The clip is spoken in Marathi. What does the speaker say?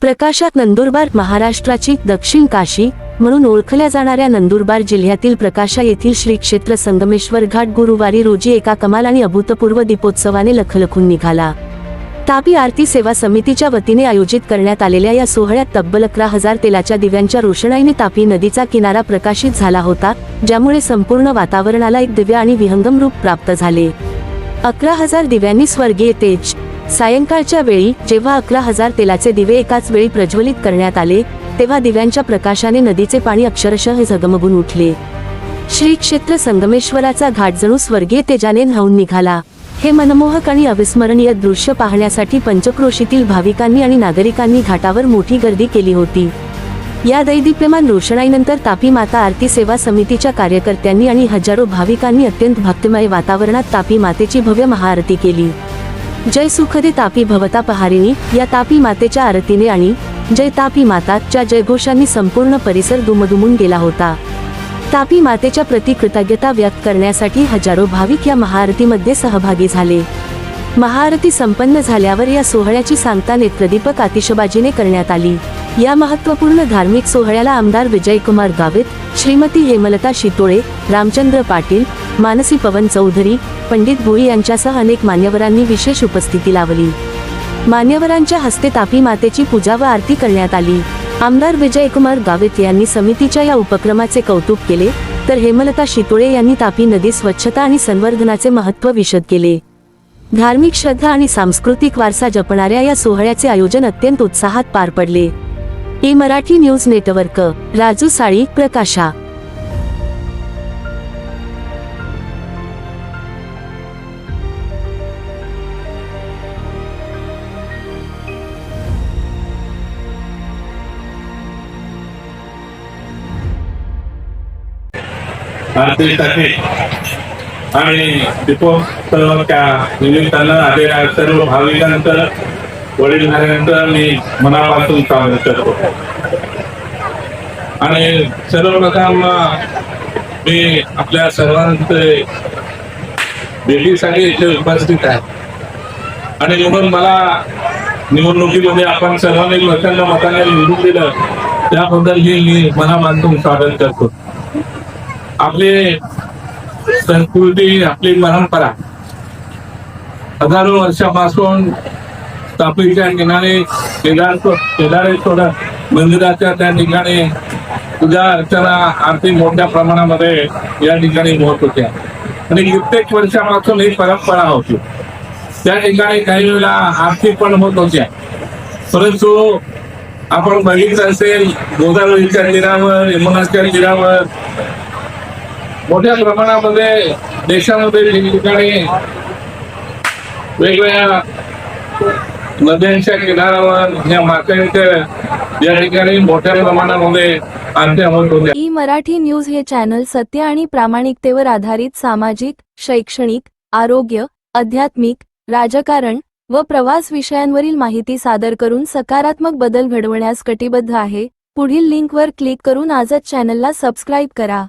प्रकाशात नंदुरबार महाराष्ट्राची दक्षिण काशी म्हणून ओळखल्या जाणाऱ्या नंदुरबार जिल्ह्यातील प्रकाशा येथील श्री क्षेत्र संगमेश्वर घाट गुरुवारी रोजी एका कमाल आणि अभूतपूर्व दीपोत्सवाने लखलखून निघाला. तापी आरती सेवा समितीच्या वतीने आयोजित करण्यात आलेल्या या सोहळ्यात तब्बल अकरा हजार तेलाच्या दिव्यांच्या रोषणाईने तापी नदीचा किनारा प्रकाशित झाला होता ज्यामुळे संपूर्ण वातावरणाला एक दिव्य आणि विहंगम रूप प्राप्त झाले. अकरा हजार दिव्यांनी स्वर्गीय तेज सायंकाळच्या वेळी जेव्हा अकरा हजार तेलाचे दिवे एकाच वेळी प्रज्वलित करण्यात आले तेव्हा दिव्यांच्या प्रकाशाने नदीचे पाणी अक्षरशः झगमगून उठले. श्री क्षेत्र संगमेश्वराचा घाट जणू स्वर्गीय तेजाने न्हावून निघाला. हे मनमोहक आणि अविस्मरणीय दृश्य पाहण्यासाठी पंचक्रोशीतील भाविकांनी आणि नागरिकांनी घाटावर मोठी गर्दी केली होती. या दैदिप्यमान रोषणाईनंतर तापी माता आरती सेवा समितीच्या कार्यकर्त्यांनी आणि हजारो भाविकांनी अत्यंत भक्तिमय वातावरणात तापी मातेची भव्य महाआरती केली. जय सुखदे तापी भवता पहारिणी या तापी मातेच्या आरतीने आणि जय तापी माताच्या जयघोषांनी संपूर्ण परिसर दुमदुमून गेला होता. तापी मातेच्या प्रति कृतज्ञता व्यक्त करण्यासाठी हजारो भाविक या महाआरतीमध्ये सहभागी झाले. महाआरती संपन्न झाल्यावर या सोहळ्याची सांगता नेत्रदीपक आतिषबाजीने करण्यात आली. या महत्त्वपूर्ण धार्मिक सोहळ्याला आमदार विजयकुमार गावित श्रीमती हेमलता शितोळे रामचंद्र पाटील मानसी पवन चौधरी पंडित भोई यांच्यासह अनेक मान्यवरांनी विशेष उपस्थिती लावली. मान्यवरांच्या हस्ते तापी मातेची पूजा व आरती करण्यात आली. आमदार विजयकुमार गावित यांनी समितीच्या या उपक्रमाचे कौतुक केले तर हेमलता शितोळे यांनी तापी नदी स्वच्छता आणि संवर्धनाचे महत्त्व विशद केले. धार्मिक श्रद्धा आणि सांस्कृतिक वारसा जपणाऱ्या या सोहळ्याचे आयोजन अत्यंत उत्साहात पार पडले. A Marathi news network Raju Sali प्रकाशा. आरतीसाठी आणि दीपोत्सवाच्या निमित्तानं आलेल्या सर्व भाविकांचं वडीलधाऱ्यांचं मी मनापासून स्वागत करतो. आणि सर्वप्रथम मी आपल्या सर्वांचे भेटीसाठी इथे उपस्थित आहे. आणि म्हणून मला निवडणुकीमध्ये आपण सर्वांनी लोकांना मताने निवडून दिलं त्याबद्दल मी मनापासून स्वागत करतो. आपले संस्कृती आपली परंपरा हजारो वर्षापासून तापीच्या ठिकाणी केदार केदारेश्वर मंदिराच्या त्या ठिकाणी पूजा अर्चना आरती मोठ्या प्रमाणामध्ये या ठिकाणी होत होत्या. आणि कित्येक वर्षापासून ही परंपरा होती. त्या ठिकाणी काही वेळेला आरती पण होत होत्या. परंतु आपण बघितलं असेल गोदावरीच्या तीरावर यमुनाच्या तीरावर मोठ्या प्रमाणामध्ये देशामध्ये ठिकठिकाणी वेगवेगळ्या नद्यांच्या किनाऱ्यावर या माशांच्या या ठिकाणी मोठ्या प्रमाणामध्ये आरत्या होत होत्या ई मराठी न्यूज हे चॅनल सत्य आणि प्रामाणिकतेवर आधारित सामाजिक शैक्षणिक आरोग्य आध्यात्मिक राजकारण व प्रवास विषयांवरील माहिती सादर करून सकारात्मक बदल घडवण्यास कटिबद्ध आहे. पुढील लिंकवर क्लिक करून आजच चॅनलला सबस्क्राईब करा.